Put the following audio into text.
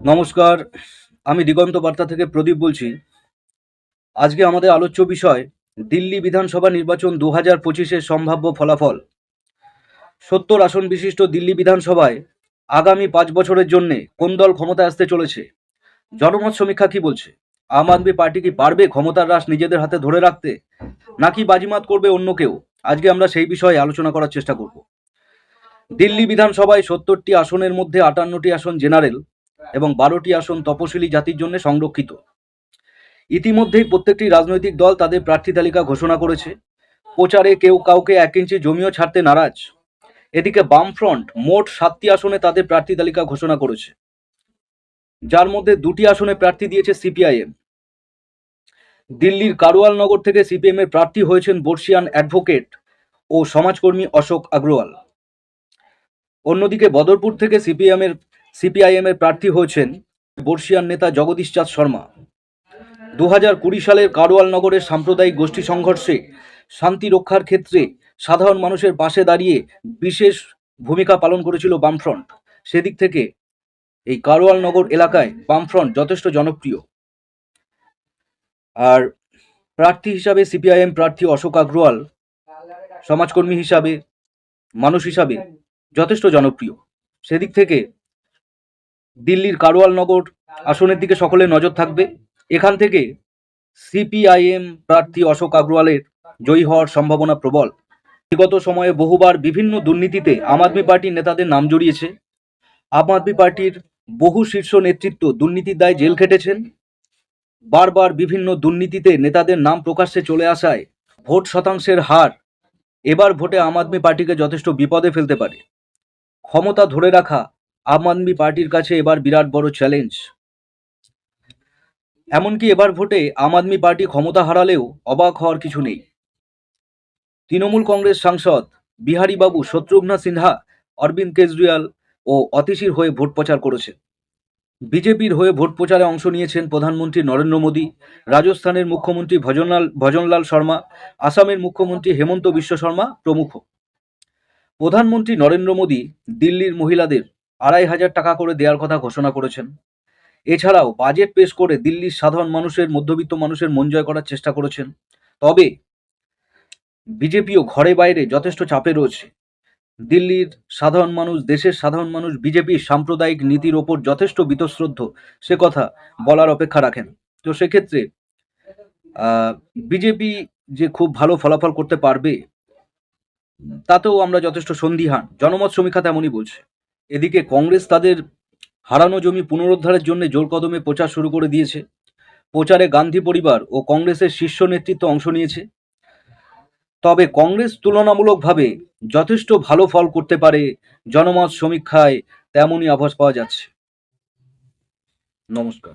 নমস্কার, আমি দিগন্ত বার্তা থেকে প্রদীপ বলছি। আজকে আমাদের আলোচ্য বিষয়, দিল্লি বিধানসভা নির্বাচন দু হাজার পঁচিশের সম্ভাব্য ফলাফল। সত্তর আসন বিশিষ্ট দিল্লি বিধানসভায় আগামী পাঁচ বছরের জন্য কোন দল ক্ষমতায় আসতে চলেছে? জনমত সমীক্ষা কি বলছে? আম আদমি পার্টি কি পারবে ক্ষমতার রাশ নিজেদের হাতে ধরে রাখতে? নাকি বাজিমাত করবে অন্য কেউ? আজকে আমরা সেই বিষয়ে আলোচনা করার চেষ্টা করব। দিল্লি বিধানসভায় সত্তরটি আসনের মধ্যে আটান্নটি আসন জেনারেল এবং বারোটি আসন তপশিলি জাতির জন্য সংরক্ষিত। ইতিমধ্যেই প্রত্যেকটি রাজনৈতিক দল তাদের প্রার্থী তালিকা ঘোষণা করেছে। প্রচারে কেউ কাউকে এক ইঞ্চি জমিও ছাড়তে নারাজ। এদিকে বামফ্রন্ট মোট সাতটি আসনে তাদের প্রার্থী তালিকা ঘোষণা করেছে। যার মধ্যে দুটি আসনে প্রার্থী দিয়েছে সিপিআইএম। দিল্লির কারওয়াল নগর থেকে সিপিএম এর প্রার্থী হয়েছেন বর্ষিয়ান অ্যাডভোকেট ও সমাজকর্মী অশোক আগরওয়াল। অন্যদিকে বদরপুর থেকে সিপিএম এর সিপিআইএম এর প্রার্থী হয়েছেন বর্ষিয়ান নেতা জগদীশ চাঁদ শর্মা। দু হাজার কুড়ি সালের কারওয়াল নগরের সাম্প্রদায়িক গোষ্ঠী সংঘর্ষে শান্তি রক্ষার ক্ষেত্রে সাধারণ মানুষের পাশে দাঁড়িয়ে বিশেষ ভূমিকা পালন করেছিল বামফ্রন্ট। সেদিক থেকে এই কারওয়াল নগর এলাকায় বামফ্রন্ট যথেষ্ট জনপ্রিয়। আর প্রার্থী হিসাবে সিপিআইএম প্রার্থী অশোক আগরওয়াল, সমাজকর্মী হিসাবে, মানুষ হিসাবে যথেষ্ট জনপ্রিয়। সেদিক থেকে দিল্লির কারওয়াল নগর আসনের দিকে সকলের নজর থাকবে। এখান থেকে সিপিআইএম প্রার্থী অশোক আগ্রওয়ালের জয়ী হওয়ার সম্ভাবনা প্রবল। বিগত সময়ে বহুবার বিভিন্ন দুর্নীতিতে আম আদমি পার্টির নেতাদের নাম জড়িয়েছে। আম আদমি পার্টির বহু শীর্ষ নেতৃত্ব দুর্নীতির দায়ে জেল খেটেছেন। বারবার বিভিন্ন দুর্নীতিতে নেতাদের নাম প্রকাশ্যে চলে আসায় ভোট শতাংশের হার এবার ভোটে আম আদমি পার্টিকে যথেষ্ট বিপদে ফেলতে পারে। ক্ষমতা ধরে রাখা আম আদমি পার্টির কাছে এবার বিরাট বড় চ্যালেঞ্জ এমনকি এবার ভোটে আম আদমি পার্টি ক্ষমতা হারালেও অবাক হওয়ার কিছু নেই। তৃণমূল কংগ্রেস সাংসদ বিহারীবাবু শত্রুঘ্ন সিনহা, অরবিন্দ কেজরিওয়াল ও অতিশির হয়ে ভোট প্রচার করেছে বিজেপির হয়ে ভোট প্রচারে অংশ নিয়েছেন প্রধানমন্ত্রী নরেন্দ্র মোদী, রাজস্থানের মুখ্যমন্ত্রী ভজনলাল ভজনলাল শর্মা, আসামের মুখ্যমন্ত্রী হেমন্ত বিশ্ব শর্মা প্রমুখ। প্রধানমন্ত্রী নরেন্দ্র মোদী দিল্লির মহিলাদের আড়াই হাজার টাকা করে দেওয়ার কথা ঘোষণা করেছেন। এছাড়াও বাজেট পেশ করে দিল্লির সাধারণ মানুষের, মধ্যবিত্ত মানুষের মন জয় করার চেষ্টা করেছেন। তবে বিজেপিও ঘরে বাইরে যথেষ্ট চাপে রয়েছে। দিল্লির সাধারণ মানুষ, দেশের সাধারণ মানুষ বিজেপির সাম্প্রদায়িক নীতির ওপর যথেষ্ট বিতশ্রদ্ধ, সে কথা বলার অপেক্ষা রাখেন। তো সেক্ষেত্রে বিজেপি যে খুব ভালো ফলাফল করতে পারবে তাতেও আমরা যথেষ্ট সন্দিহান। জনমত সমীক্ষা তেমনই বলছে। এদিকে কংগ্রেস তাদের হারানো জমি পুনরুদ্ধারের জন্য জোর কদমে প্রচার শুরু করে দিয়েছে। প্রচারে গান্ধী পরিবার ও কংগ্রেসের শীর্ষ নেতৃত্ব অংশ নিয়েছে। তবে কংগ্রেস তুলনামূলকভাবে যথেষ্ট ভালো ফল করতে পারে জনমত সমীক্ষায় তেমনই আভাস পাওয়া যাচ্ছে। নমস্কার।